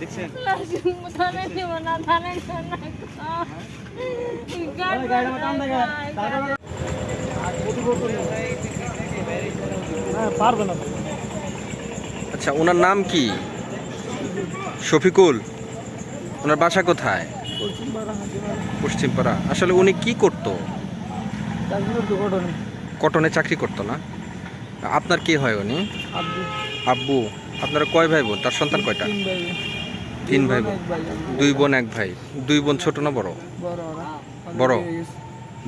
দেখছেন? আচ্ছা ওনার নাম কি? শফিকুল। ওনার বাসা কোথায়? পশ্চিমপাড়া। আসলে উনি কি করতো? কটনে। চাকরি করতো না? আপনার কি হয় উনি? আব্বু। আপনারা কয় ভাই বোন? তার সন্তান কয়টা? তিন ভাই বোন। দুই বোন এক ভাই। দুই বোন ছোট না বড়? বড়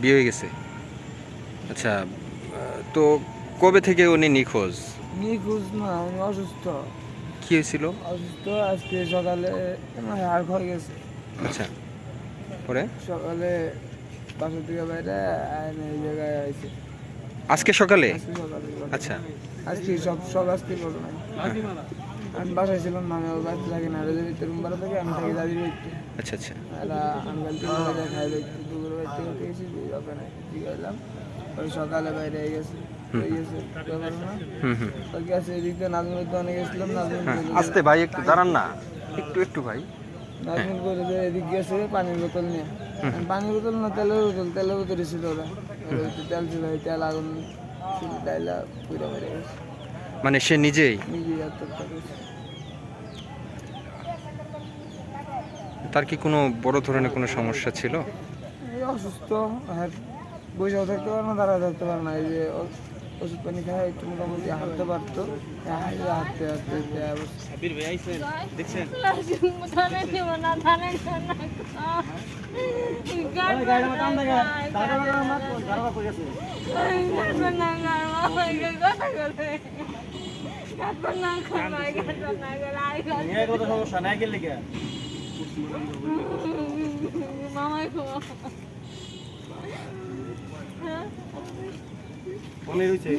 বিয়ে হয়ে গেছে। আচ্ছা তো কবে থেকে উনি নিখোঁজ? নিখোঁজ না আমি অসুস্থ। কি হয়েছিল? অসুস্থ আজকে সকালে হাড় হয়ে গেছে। আচ্ছা পরে? সকালে বাসা থেকে বাইরে আইন এই জায়গায় আইছে। আজকে সকালে? আচ্ছা। আজকে সব সব আজকে ঘটনা আমি বাসায় ছিলাম না আমি ওর বাড়িতে থাকি না রেজের ভিতরে রুম ভাড়া থেকে আমি থাকি দাদির বাড়িতে আচ্ছা আচ্ছা। এরা আঙ্কাল তিন বাজে খাই দেখতে দুপুর বাড়িতে থেকে গেছি ওখানে জিগাইলাম ওই সকালে বাইরে হয়ে গেছে হয়ে হ্যাঁ আসতে ভাই একটু দাঁড়ান না। একটু একটু ভাই। নাজমুল করে যে এদিক গেছে পানির বোতল নিয়ে আমি পানির বোতল না তেলের বোতল? তেলের বোতল ছিল ওরা। তেল ছিল তেল আগুন ছিল ডাইলা পুরা মেরে গেছে। মানে সে নিজেই? নিজেই আত্মহত্যা করেছে। তার কি কোনো বড় ধরনের কোনো সমস্যা ছিল? অসুস্থ হ্যাঁ বসেও থাকতে পারে না দাঁড়ায় থাকতে পারে না। এই যে ওষুধ পানি খায় একটু মোটামুটি হাঁটতে পারতো হাঁটতে হাঁটতে সাবির ভাই আইছেন দেখছেন সমস্যা নাই গেলে মামাই মনে হইছে।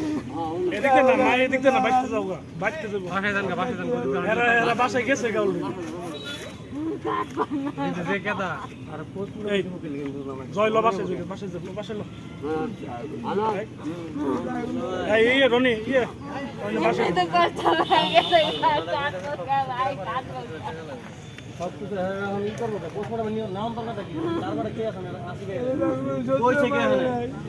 এদিকে না মা এদিকে না বাইতে যাও বাইতে যাও বাসায় যান বাসায় যান এরা এরা বাসায় গেছে গাউল জয় লো বাসায় যাও বাসায় যাও বাসায় লো। এই এই রনি ইয়ে রনি তো কষ্ট হয়ে কাজ করতে ভাই কাজ করতে এত না এত গেলে কাম হবে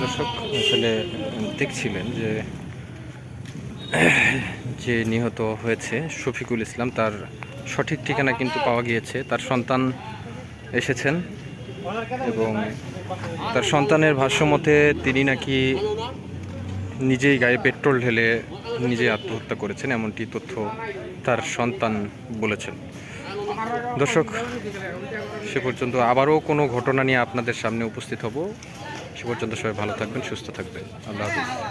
দর্শক, আসলে দেখছিলেন যে যে নিহত হয়েছে শফিকুল ইসলাম, তার সঠিক ঠিকানা কিন্তু পাওয়া গিয়েছে। তার সন্তান এসেছেন এবং তার সন্তানের ভাষ্যমতে তিনি নাকি নিজেই গায়ে পেট্রোল ঢেলে নিজে আত্মহত্যা করেছেন, এমনটি তথ্য তার সন্তান বলেছেন। দর্শক, সে পর্যন্ত আবারও কোনো ঘটনা নিয়ে আপনাদের সামনে উপস্থিত হব। সে পর্যন্ত সবাই ভালো থাকবেন, সুস্থ থাকবেন। আল্লাহ হাফিজ।